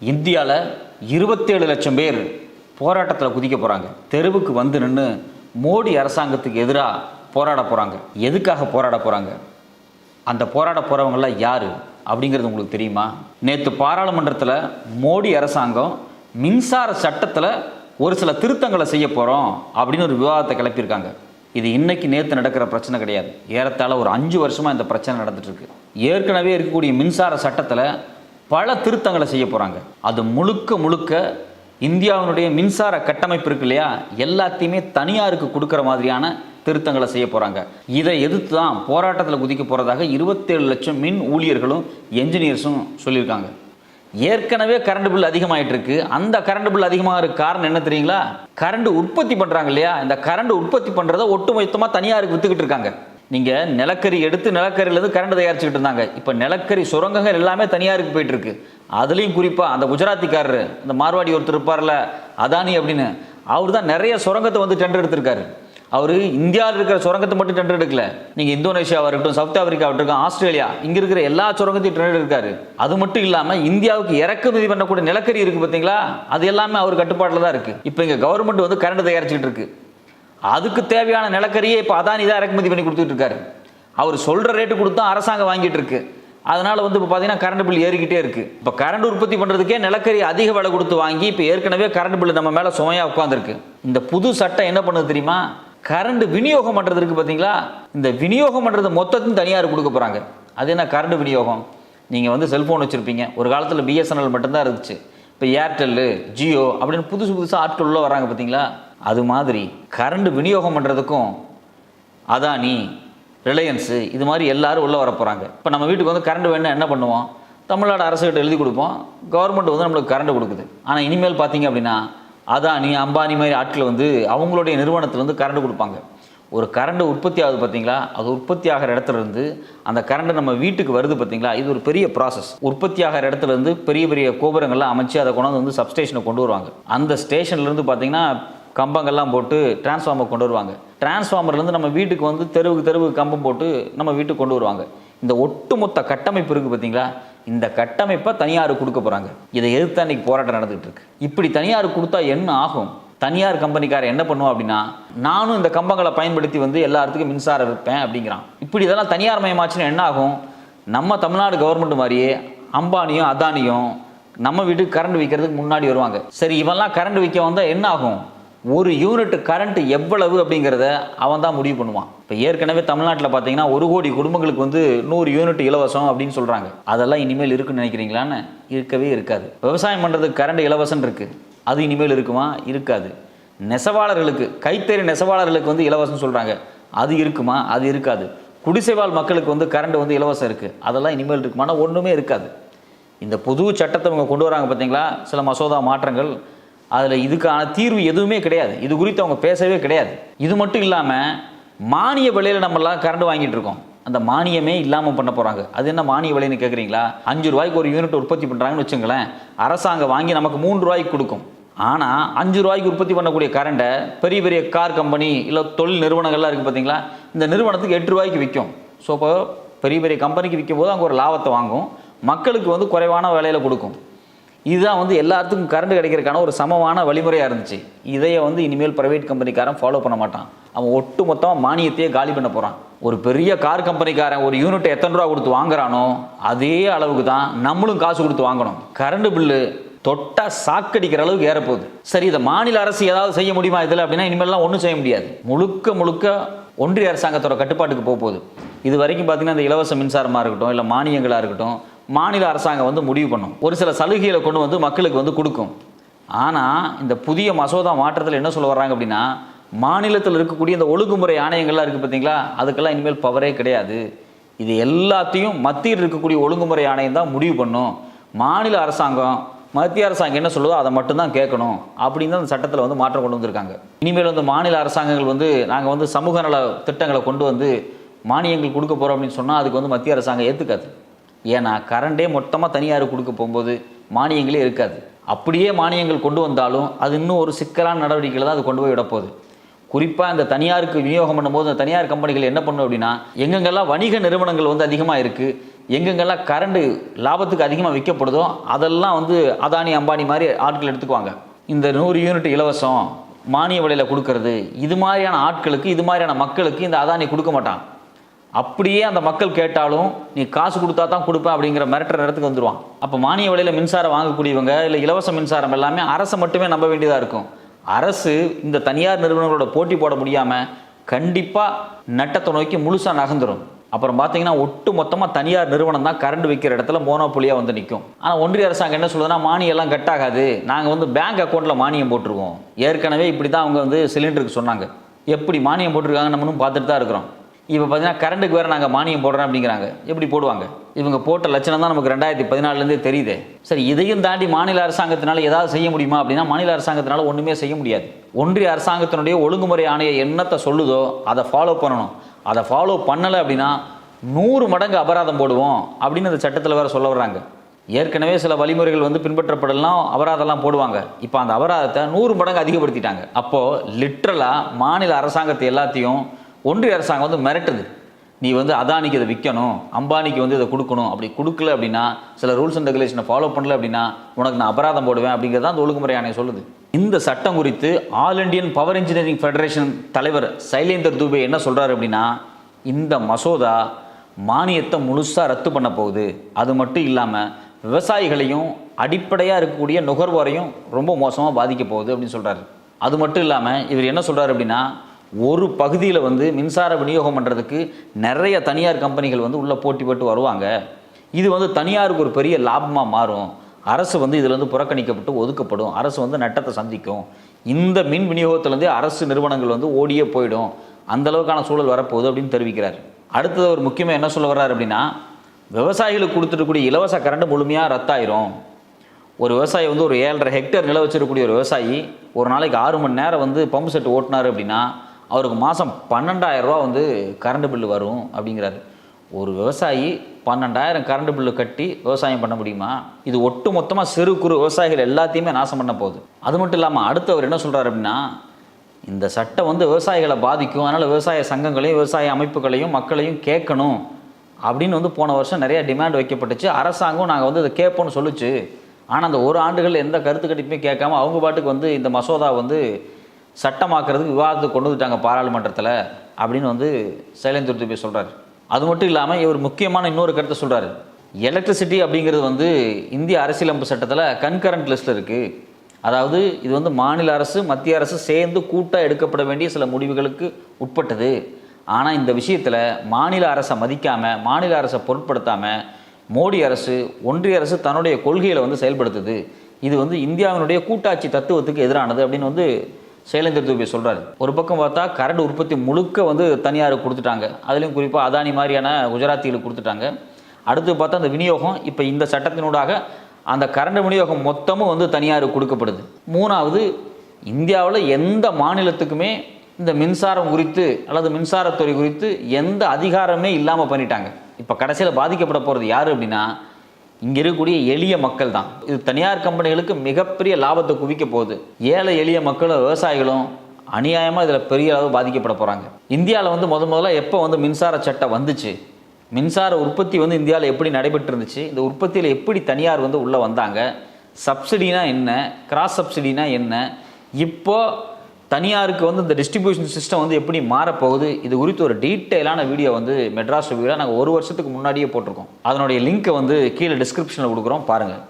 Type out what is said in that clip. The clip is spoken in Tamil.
இந்தியாவில் இருபத்தேழு லட்சம் பேர் போராட்டத்தில் குதிக்க போகிறாங்க தெருவுக்கு வந்து நின்று மோடி அரசாங்கத்துக்கு எதிராக போராட போகிறாங்க எதுக்காக போராட போகிறாங்க அந்த போராட போகிறவங்களாம் யார்? அப்படிங்கிறது உங்களுக்கு தெரியுமா? நேற்று பாராளுமன்றத்தில் மோடி அரசாங்கம் மின்சார சட்டத்தில் ஒரு சில திருத்தங்களை செய்ய போகிறோம் அப்படின்னு ஒரு விவாதத்தை கிளப்பியிருக்காங்க. இது இன்னைக்கு நேற்று நடக்கிற பிரச்சனை கிடையாது. ஏறத்தாழ ஒரு அஞ்சு வருஷமாக இந்த பிரச்சனை நடந்துட்டு ஏற்கனவே இருக்கக்கூடிய மின்சார சட்டத்தில் பல திருத்தங்களை செய்ய போகிறாங்க அது முழுக்க முழுக்க இந்தியாவினுடைய மின்சார கட்டமைப்பு இருக்கு இல்லையா? எல்லாத்தையுமே தனியாருக்கு கொடுக்குற மாதிரியான திருத்தங்களை செய்ய போகிறாங்க இதை எதிர்த்து தான் போராட்டத்தில் குதிக்க போகிறதாக இருபத்தேழு லட்சம் மின் ஊழியர்களும் என்ஜினியர்ஸும் சொல்லியிருக்காங்க. ஏற்கனவே கரண்ட் பில் அதிகமாயிட்டு இருக்கு. அந்த கரண்ட் பில் அதிகமாக காரணம் என்ன தெரியுங்களா? கரண்ட் உற்பத்தி பண்ணுறாங்க இல்லையா? இந்த கரண்ட் உற்பத்தி பண்ணுறதை ஒட்டுமொத்தமாக தனியாருக்கு வித்துக்கிட்டு இருக்காங்க. நீங்கள் நிலக்கரி எடுத்து நிலக்கரியிலேருந்து கரண்ட் தயாரிச்சுக்கிட்டு இருந்தாங்க. இப்போ நிலக்கரி சுரங்கங்கள் எல்லாமே தனியாருக்கு போயிட்டுருக்கு அதுலேயும் குறிப்பாக அந்த குஜராத்திக்காரர் அந்த மார்வாடி ஒருத்தர் இருப்பார்ல அதானி அப்படின்னு அவர் தான் நிறைய சுரங்கத்தை வந்து டெண்டர் எடுத்திருக்காரு. அவர் இந்தியாவில் இருக்கிற சுரங்கத்தை மட்டும் டெண்டர் எடுக்கல. நீங்கள் இந்தோனேஷியாவாக இருக்கட்டும் சவுத் ஆப்பிரிக்கா இருக்கட்டும் ஆஸ்திரேலியா இங்கே இருக்கிற எல்லா சுரங்கத்தையும் டெண்டர் எடுக்காரு அது மட்டும் இல்லாமல் இந்தியாவுக்கு இறக்குமதி பண்ணக்கூடிய நிலக்கரி இருக்குது பார்த்தீங்களா அது எல்லாமே அவர் கட்டுப்பாட்டில் தான் இருக்குது இப்போ இங்கே கவர்மெண்ட் வந்து கரண்ட் தயாரிச்சுக்கிட்டு இருக்குது அதுக்கு தேவையான நிலக்கரியை இப்போ அதானி தான் இறக்குமதி பண்ணி கொடுத்துட்டு இருக்காரு. அவர் சொல்கிற ரேட்டு கொடுத்தா அரசாங்கம் வாங்கிட்டு இருக்கு. அதனால் வந்து இப்போ பார்த்தீங்கன்னா கரண்ட் பில் ஏறிக்கிட்டே இருக்குது இப்போ கரண்ட் உற்பத்தி பண்ணுறதுக்கே நிலக்கரி அதிக விலை கொடுத்து வாங்கி இப்போ ஏற்கனவே கரண்ட் பில் நம்ம மேலே சுமையாக உட்காந்துருக்கு இந்த புது சட்டம் என்ன பண்ணுது தெரியுமா? கரண்ட் விநியோகம் பண்ணுறது இருக்குது பார்த்தீங்களா இந்த விநியோகம் பண்ணுறது மொத்தத்தையும் தனியார் கொடுக்க போகிறாங்க அது என்ன கரண்ட் விநியோகம்? நீங்கள் வந்து செல்ஃபோன் வச்சுருப்பீங்க. ஒரு காலத்தில் பிஎஸ்என்எல் மட்டும்தான் இருந்துச்சு. இப்போ ஏர்டெல்லு ஜியோ அப்படின்னு புதுசு புதுசாக ஆட்கள் உள்ளே வராங்க பார்த்தீங்களா அது மாதிரி கரண்ட் விநியோகம் பண்ணுறதுக்கும் அதானி ரிலையன்ஸு இது மாதிரி எல்லோரும் உள்ளே வர போகிறாங்க இப்போ நம்ம வீட்டுக்கு வந்து கரண்ட் வேணும்னா என்ன பண்ணுவோம்? தமிழ்நாடு அரசுகிட்ட எழுதி கொடுப்போம். கவர்மெண்ட் வந்து நம்மளுக்கு கரண்ட் கொடுக்குது. ஆனால் இனிமேல் பார்த்தீங்க அப்படின்னா அதானி அம்பானி மாதிரி ஆட்கள் வந்து அவங்களுடைய நிறுவனத்தில் வந்து கரண்ட் கொடுப்பாங்க. ஒரு கரண்ட் உற்பத்தி ஆகுது பார்த்தீங்களா? அது உற்பத்தி ஆகிற இடத்துலேருந்து அந்த கரண்ட் நம்ம வீட்டுக்கு வருது பார்த்தீங்களா? இது ஒரு பெரிய ப்ராசஸ் உற்பத்தி ஆகிற இடத்துல இருந்து பெரிய பெரிய கோபுரங்கள்லாம் அமைச்சு அதை கொண்டாந்து வந்து சப்ஸ்டேஷனை கொண்டு வருவாங்க. அந்த ஸ்டேஷன்லேருந்து பார்த்தீங்கன்னா கம்பங்கள்லாம் போட்டு டிரான்ஸ்ஃபார்மர் கொண்டு வருவாங்க. டிரான்ஸ்ஃபார்மர்லேருந்து நம்ம வீட்டுக்கு வந்து தெருவுக்கு தெருவுக்கு கம்பம் போட்டு நம்ம வீட்டுக்கு கொண்டு வருவாங்க. இந்த ஒட்டுமொத்த கட்டமைப்பு இருக்குது பார்த்தீங்களா? இந்த கட்டமைப்பை தனியார் கொடுக்க போகிறாங்க இதை எதிர்த்து அன்றைக்கி போராட்டம் நடந்துகிட்டு இருக்கு. இப்படி தனியார் கொடுத்தா என்ன ஆகும்? தனியார் கம்பெனிக்காரர் என்ன பண்ணுவோம் அப்படின்னா நானும் இந்த கம்பங்களை பயன்படுத்தி வந்து எல்லாத்துக்கும் மின்சாரம் விற்பேன் அப்படிங்கிறான். இப்படி இதெல்லாம் தனியார் மயமாச்சுன்னா என்ன ஆகும்? நம்ம தமிழ்நாடு கவர்மெண்ட் மாதிரியே அம்பானியும் அதானியும் நம்ம வீட்டுக்கு கரண்ட் விற்கிறதுக்கு முன்னாடி வருவாங்க. சரி இவன்லாம் கரண்ட் விற்க வந்தால் என்ன ஆகும்? ஒரு யூனிட் கரண்ட் எவ்வளவு அப்படிங்கிறத அவன் தான் முடிவு பண்ணுவான். இப்போ ஏற்கனவே தமிழ்நாட்டில் பார்த்தீங்கன்னா ஒரு கோடி குடும்பங்களுக்கு வந்து நூறு யூனிட் இலவசம் அப்படின்னு சொல்கிறாங்க அதெல்லாம் இனிமேல் இருக்குன்னு நினைக்கிறீங்களான்னு இருக்கவே இருக்காது. விவசாயம் பண்ணுறதுக்கு கரண்ட் இலவசம் இருக்குது அது இனிமேல் இருக்குமா? இருக்காது. நெசவாளர்களுக்கு கைத்தறி நெசவாளர்களுக்கு வந்து இலவசம் சொல்கிறாங்க அது இருக்குமா? அது இருக்காது. குடிசைவாழ் மக்களுக்கு வந்து கரண்ட் வந்து இலவசம் இருக்குது அதெல்லாம் இனிமேல் இருக்குமானா ஒன்றுமே இருக்காது. இந்த புது சட்டத்தை அவங்க கொண்டு வராங்க பார்த்தீங்களா சில மசோதா மாற்றங்கள். அதில் இதுக்கான தீர்வு எதுவுமே கிடையாது. இது குறித்து அவங்க பேசவே கிடையாது. இது மட்டும் இல்லாமல் மானிய விலையில் நம்மலாம் கரண்ட் வாங்கிட்டு இருக்கோம். அந்த மானியமே இல்லாமல் பண்ண போகிறாங்க அது என்ன மானிய விலைன்னு கேட்குறீங்களா அஞ்சு ரூபாய்க்கு ஒரு யூனிட் உற்பத்தி பண்ணுறாங்கன்னு வச்சுங்களேன். அரசாங்கம் வாங்கி நமக்கு மூன்று ரூபாய்க்கு கொடுக்கும். ஆனால் அஞ்சு ரூபாய்க்கு உற்பத்தி பண்ணக்கூடிய கரண்ட்டை பெரிய பெரிய கார் கம்பெனி இல்லை தொழில் நிறுவனங்கள்லாம் இருக்குது பார்த்தீங்களா இந்த நிறுவனத்துக்கு எட்டு ரூபாய்க்கு விற்கும் ஸோ இப்போ பெரிய பெரிய கம்பெனிக்கு விற்கும் போது அங்கே ஒரு லாபத்தை வாங்கும். மக்களுக்கு வந்து குறைவான விலையில் கொடுக்கும். இதுதான் வந்து எல்லாத்துக்கும் கரண்ட் கிடைக்கிறதுக்கான ஒரு சமமான வழிமுறையாக இருந்துச்சு. இதையே வந்து இனிமேல் ப்ரைவேட் கம்பெனிக்காரன் ஃபாலோ பண்ண மாட்டான். அவன் ஒட்டு மொத்தமாக மானியத்தையே காலி பண்ண போகிறான் ஒரு பெரிய கார் கம்பெனிக்காரன் ஒரு யூனிட் எத்தனை ரூபா கொடுத்து வாங்குறானோ அதே அளவுக்கு தான் நம்மளும் காசு கொடுத்து வாங்கணும். கரண்ட் பில்லு தொட்டா சாக்கடிக்கிற அளவுக்கு ஏறப்போகுது. சரி இதை மாநில அரசு ஏதாவது செய்ய முடியுமா இதில்? அப்படின்னா இனிமேல்லாம் ஒன்றும் செய்ய முடியாது. முழுக்க முழுக்க ஒன்றிய அரசாங்கத்தோட கட்டுப்பாட்டுக்கு போக போகுது இது வரைக்கும் பார்த்தீங்கன்னா இந்த இலவச மின்சாரமாக இருக்கட்டும் இல்லை மானியங்களாக இருக்கட்டும் மாநில அரசாங்கம் வந்து முடிவு பண்ணும். ஒரு சில சலுகைகளை கொண்டு வந்து மக்களுக்கு வந்து கொடுக்கும். ஆனால் இந்த புதிய மசோதா மாற்றத்தில் என்ன சொல்ல வர்றாங்க அப்படின்னா மாநிலத்தில் இருக்கக்கூடிய இந்த ஒழுங்குமுறை ஆணையங்கள்லாம் இருக்குது பார்த்தீங்களா? அதுக்கெல்லாம் இனிமேல் பவரே கிடையாது. இது எல்லாத்தையும் மத்தியில் இருக்கக்கூடிய ஒழுங்குமுறை ஆணையம் தான் முடிவு பண்ணும். மாநில அரசாங்கம் மத்திய அரசாங்கம் என்ன சொல்லுதோ அதை மட்டும்தான் கேட்கணும் அப்படின்னு தான் அந்த சட்டத்தில் வந்து மாற்றம் கொண்டு வந்திருக்காங்க. இனிமேல் வந்து மாநில அரசாங்கங்கள் வந்து நாங்கள் வந்து சமூக நல திட்டங்களை கொண்டு வந்து மானியங்கள் கொடுக்க போகிறோம் அப்படின்னு சொன்னால் அதுக்கு வந்து மத்திய அரசாங்கம் ஏற்றுக்காது ஏன்னா கரண்டே மொத்தமாக தனியார் கொடுக்க போகும்போது மானியங்களே இருக்காது. அப்படியே மானியங்கள் கொண்டு வந்தாலும் அது இன்னும் ஒரு சிக்கலான நடவடிக்கையில் தான் அது கொண்டு போய் விடப்போகுது. குறிப்பாக இந்த தனியாருக்கு விநியோகம் பண்ணும்போது அந்த தனியார் கம்பெனிகள் என்ன பண்ணும் அப்படின்னா எங்கெங்கெல்லாம் வணிக நிறுவனங்கள் வந்து அதிகமாக இருக்குது எங்கெங்கெல்லாம் கரண்ட் லாபத்துக்கு அதிகமாக விற்கப்படுதோ அதெல்லாம் வந்து அதானி அம்பானி மாதிரி ஆட்கள் எடுத்துக்குவாங்க. இந்த நூறு யூனிட் இலவசம் மானிய விலையில் கொடுக்கறது இது மாதிரியான ஆட்களுக்கு இது மாதிரியான மக்களுக்கு இந்த அதானி கொடுக்க மாட்டான் அப்படியே அந்த மக்கள் கேட்டாலும் நீ காசு கொடுத்தா தான் கொடுப்பேன் அப்படிங்கிற மிரட்டுற இடத்துக்கு வந்துடுவான் அப்போ மானிய விலையில் மின்சாரம் வாங்கக்கூடியவங்க இல்லை இலவச மின்சாரம் எல்லாமே அரசை மட்டுமே நம்ப வேண்டியதாக இருக்கும். அரசு இந்த தனியார் நிறுவனங்களோட போட்டி போட முடியாமல் கண்டிப்பாக நட்டத்தை நோக்கி முழுசாக நகர்ந்துடும் அப்புறம் பார்த்தீங்கன்னா ஒட்டு மொத்தமாக தனியார் நிறுவனம் தான் கரண்ட் விற்கிற இடத்துல மோனோபொலியாக வந்து நிற்கும் ஆனால் ஒன்றிய அரசாங்கம் என்ன சொல்லுதுன்னா மானியம் எல்லாம் கட் ஆகாது. நாங்கள் வந்து பேங்க் அக்கௌண்ட்டில் மானியம் போட்டிருக்கோம் ஏற்கனவே இப்படி தான் அவங்க வந்து சிலிண்டருக்கு சொன்னாங்க. எப்படி மானியம் போட்டிருக்காங்க நம்மளும் பார்த்துட்டு தான் இருக்கிறோம். இப்போ பார்த்தீங்கன்னா கரண்ட்டுக்கு வேறு நாங்கள் மானியம் போடுறோம் அப்படிங்கிறாங்க. எப்படி போடுவாங்க? இவங்க போட்ட லட்சணம் தான் நமக்கு ரெண்டாயிரத்தி பதினாலுலேருந்தே தெரியுது. சரி இதையும் தாண்டி மாநில அரசாங்கத்தினால ஏதாவது செய்ய முடியுமா அப்படின்னா மாநில அரசாங்கத்தினால ஒன்றுமே செய்ய முடியாது. ஒன்றிய அரசாங்கத்தினுடைய ஒழுங்குமுறை ஆணைய என்னத்தை சொல்லுதோ அதை ஃபாலோ பண்ணணும். அதை ஃபாலோ பண்ணலை அப்படின்னா நூறு மடங்கு அபராதம் போடுவோம் அப்படின்னு அந்த சட்டத்தில் வேறு சொல்ல வர்றாங்க. ஏற்கனவே சில வழிமுறைகள் வந்து பின்பற்றப்படலாம் அபராதம்லாம் போடுவாங்க. இப்போ அந்த அபராதத்தை நூறு மடங்கு அதிகப்படுத்திட்டாங்க. அப்போது லிட்ரலாக மாநில அரசாங்கத்தை எல்லாத்தையும் ஒன்றிய அரசாங்கம் வந்து மிரட்டுது. நீ வந்து அதானிக்கு இதை விற்கணும் அம்பானிக்கு வந்து இதை கொடுக்கணும். அப்படி கொடுக்கல அப்படின்னா சில ரூல்ஸ் அண்ட் ரெகுலேஷனை ஃபாலோ பண்ணல அப்படின்னா உனக்கு நான் அபராதம் போடுவேன் அப்படிங்கிறது அந்த ஒழுங்குமுறை ஆணையம் சொல்லுது. இந்த சட்டம் குறித்து all Indian power engineering federation தலைவர் சைலேந்தர் தூபே என்ன சொல்கிறார் அப்படின்னா இந்த மசோதா மானியத்தை முழுசாக ரத்து பண்ண போகுது. அது மட்டும் இல்லாமல் விவசாயிகளையும் அடிப்படையாக இருக்கக்கூடிய நுகர்வோரையும் ரொம்ப மோசமாக பாதிக்க போகுது அப்படின்னு சொல்கிறாரு அது மட்டும் இல்லாமல் இவர் என்ன சொல்கிறாரு அப்படின்னா ஒரு பகுதியில் வந்து மின்சார விநியோகம் பண்ணுறதுக்கு நிறைய தனியார் கம்பெனிகள் வந்து உள்ளே போட்டி போட்டு வருவாங்க. இது வந்து தனியாருக்கு ஒரு பெரிய லாபமாக மாறும். அரசு வந்து இதில் வந்து புறக்கணிக்கப்பட்டு ஒதுக்கப்படும். அரசு வந்து நட்டத்தை சந்திக்கும். இந்த மின் விநியோகத்துலேருந்தே அரசு நிறுவனங்கள் வந்து ஓடியே போயிடும். அந்த அளவுக்கான சூழல் வரப்போகுது அப்படின்னு தெரிவிக்கிறார். அடுத்தது ஒரு முக்கியமாக என்ன சொல்ல வர்றாரு அப்படின்னா விவசாயிகளுக்கு கொடுத்துருக்கூடிய இலவச கரண்ட் முழுமையாக ரத்தாயிரும். ஒரு விவசாயி வந்து ஒரு ஏழரை ஹெக்டேர் நில வச்சிருக்கக்கூடிய ஒரு விவசாயி ஒரு நாளைக்கு ஆறு மணி நேரம் வந்து பம்பு செட் ஓட்டினார் அப்படின்னா அவருக்கு மாதம் பன்னெண்டாயிரரூபா வந்து கரண்ட் பில்லு வரும் அப்படிங்கிறாரு. ஒரு விவசாயி பன்னெண்டாயிரம் கரண்ட் பில்லு கட்டி விவசாயம் பண்ண முடியுமா? இது ஒட்டு மொத்தமாக சிறு குறு விவசாயிகள் எல்லாத்தையுமே நாசம் பண்ண போகுது. அது மட்டும் இல்லாமல் அடுத்து அவர் என்ன சொல்கிறார் அப்படின்னா இந்த சட்டம் வந்து விவசாயிகளை பாதிக்கும். அதனால் விவசாய சங்கங்களையும் விவசாய அமைப்புகளையும் மக்களையும் கேட்கணும் அப்படின்னு வந்து போன வருஷம் நிறைய டிமாண்ட் வைக்கப்பட்டுச்சு. அரசாங்கம் நாங்கள் வந்து இதை கேட்போம்னு சொல்லுச்சு. ஆனால் அந்த ஒரு ஆண்டுகள் எந்த கருத்து கணிப்புமே கேட்காம அவங்க பாட்டுக்கு வந்து இந்த மசோதா வந்து சட்டமாக்குறதுக்கு விவாதத்துக்கு கொண்டு வந்துட்டாங்க பாராளுமன்றத்தில் அப்படின்னு வந்து சைலேந்திர துபே சொல்கிறார் அது மட்டும் இல்லாமல் இவர் முக்கியமான இன்னொரு கருத்தை சொல்கிறாரு எலக்ட்ரிசிட்டி அப்படிங்கிறது வந்து இந்திய அரசியலமைப்பு சட்டத்தில் கன்கரண்ட் லிஸ்ட்டில் இருக்குது அதாவது இது வந்து மாநில அரசு மத்திய அரசு சேர்ந்து கூட்டாக எடுக்கப்பட வேண்டிய சில முடிவுகளுக்கு உட்பட்டது. ஆனால் இந்த விஷயத்தில் மாநில அரசை மதிக்காமல் மாநில அரசை பொருட்படுத்தாமல் மோடி அரசு ஒன்றிய அரசு தன்னுடைய கொள்கையில் வந்து செயல்படுத்துது. இது வந்து இந்தியாவினுடைய கூட்டாட்சி தத்துவத்துக்கு எதிரானது அப்படின்னு வந்து சைலேந்தர் தூபி சொல்கிறாரு ஒரு பக்கம் பார்த்தா கரண்ட் உற்பத்தி முழுக்க வந்து தனியாருக்கு கொடுத்துட்டாங்க. அதுலேயும் குறிப்பாக அதானி மாதிரியான குஜராத்திகளுக்கு கொடுத்துட்டாங்க. அடுத்து பார்த்தா அந்த விநியோகம் இப்போ இந்த சட்டத்தினூடாக அந்த கரண்ட் விநியோகம் மொத்தமும் வந்து தனியாருக்கு கொடுக்கப்படுது. மூணாவது இந்தியாவில் எந்த மாநிலத்துக்குமே இந்த மின்சாரம் குறித்து அல்லது மின்சாரத்துறை குறித்து எந்த அதிகாரமே இல்லாமல் பண்ணிட்டாங்க. இப்போ கடைசியில் பாதிக்கப்பட போகிறது யார் அப்படின்னா இங்கே இருக்கக்கூடிய எளிய மக்கள் தான் இது தனியார் கம்பெனிகளுக்கு மிகப்பெரிய லாபத்தை குவிக்க போகுது. ஏழை எளிய மக்களும் விவசாயிகளும் அநியாயமாக இதில் பெரிய அளவு பாதிக்கப்பட போகிறாங்க இந்தியாவில் வந்து முத முதல்ல எப்போ வந்து மின்சார சட்டம் வந்துச்சு? மின்சார உற்பத்தி வந்து இந்தியாவில் எப்படி நடைபெற்று இருந்துச்சு இந்த உற்பத்தியில் எப்படி தனியார் வந்து உள்ளே வந்தாங்க? சப்சிடினா என்ன? கிராஸ் சப்சிடினா என்ன? இப்போ தனியாருக்கு வந்து இந்த டிஸ்ட்ரிபியூஷன் சிஸ்டம் வந்து எப்படி மாறப்போகுது இது குறித்து ஒரு டீட்டெயிலான வீடியோ வந்து மெட்ராஸ் ரிவ்யூவில் நாங்கள் ஒரு வருஷத்துக்கு முன்னாடியே போட்டிருக்கோம். அதனுடைய லிங்க்கை வந்து கீழே டிஸ்கிரிப்ஷனில் கொடுக்குறோம் பாருங்கள்